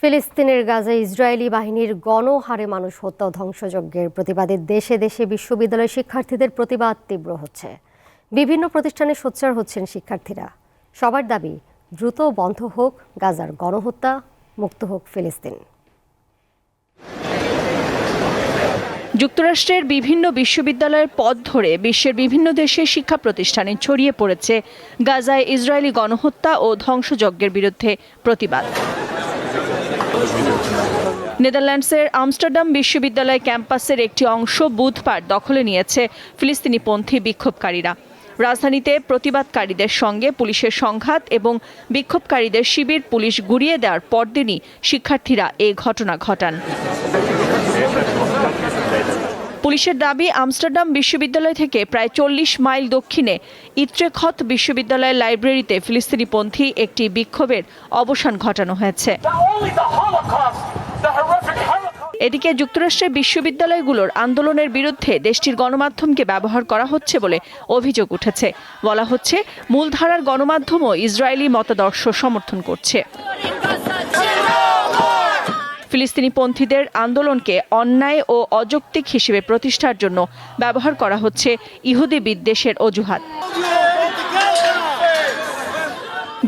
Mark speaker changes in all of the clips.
Speaker 1: ফিলিস্তিনের গাজায় ইসরায়েলি বাহিনীর গণহারে মানুষ হত্যা ধ্বংসযজ্ঞের প্রতিবাদে দেশে দেশে বিশ্ববিদ্যালয় শিক্ষার্থীদের প্রতিবাদ তীব্র হচ্ছে। বিভিন্ন প্রতিষ্ঠানে সোচ্চার হচ্ছেন শিক্ষার্থীরা। সবার দাবি, দ্রুত বন্ধ হোক গাজার গণহত্যা, মুক্ত হোক ফিলিস্তিন।
Speaker 2: যুক্তরাষ্ট্রের বিভিন্ন বিশ্ববিদ্যালয়ের পথ ধরে বিশ্বের বিভিন্ন দেশের শিক্ষা প্রতিষ্ঠানে ছড়িয়ে পড়েছে গাজায় ইসরায়েলি গণহত্যা ও ধ্বংসযজ্ঞের বিরুদ্ধে প্রতিবাদ। নেদারল্যান্ডসের আমস্টারডাম বিশ্ববিদ্যালয় ক্যাম্পাসের একটি অংশ বুধবার দখলে নিয়েছে ফিলিস্তিনিপন্থী বিক্ষোভকারীরা। রাজধানীতে প্রতিবাদকারীদের সঙ্গে পুলিশের সংঘাত এবং বিক্ষোভকারীদের শিবির পুলিশ গুড়িয়ে দেওয়ার পরদিনই শিক্ষার্থীরা এই ঘটনা ঘটান। পুলিশের দাবি, আমস্টারডাম বিশ্ববিদ্যালয় থেকে প্রায় চল্লিশ মাইল দক্ষিণে ইত্রেখত বিশ্ববিদ্যালয়ের লাইব্রেরিতে ফিলিস্তিনিপন্থী একটি বিক্ষোভের অবসান ঘটানো হয়েছে. এদিকে যুক্তরাষ্ট্রের বিশ্ববিদ্যালয়গুলোর আন্দোলনের বিরুদ্ধে দেশটির গণমাধ্যমকে ব্যবহার করা হচ্ছে বলে অভিযোগ উঠেছে বলা হচ্ছে, মূলধারার গণমাধ্যমও ইসরায়েলি মতাদর্শ সমর্থন করছে ফিলিস্তিনিপন্থীদের আন্দোলনকে অন্যায় ও অযৌক্তিক হিসেবে প্রতিষ্ঠার জন্য ব্যবহার করা হচ্ছে ইহুদি বিদ্বেষের অজুহাত।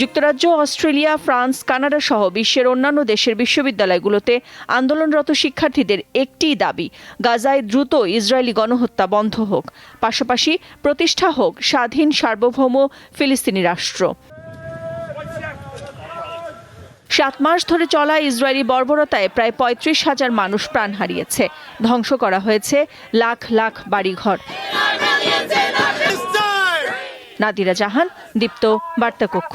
Speaker 2: যুক্তরাজ্য, অস্ট্রেলিয়া, ফ্রান্স, কানাডা সহ বিশ্বের অন্যান্য দেশের বিশ্ববিদ্যালয়গুলোতে আন্দোলনরত শিক্ষার্থীদের একটিই দাবি, গাজায় দ্রুত ইসরায়েলি গণহত্যা বন্ধ হোক। পাশাপাশি প্রতিষ্ঠা হোক স্বাধীন সার্বভৌম ফিলিস্তিনি রাষ্ট্র। সাত মাস ধরে চলা ইসরায়েলি বর্বরতায় প্রায় পঁয়ত্রিশ হাজার মানুষ প্রাণ হারিয়েছে। ধ্বংস করা হয়েছে লাখ লাখ বাড়িঘর। নাদিরা জাহান দীপ্ত বার্তাকক্ষ.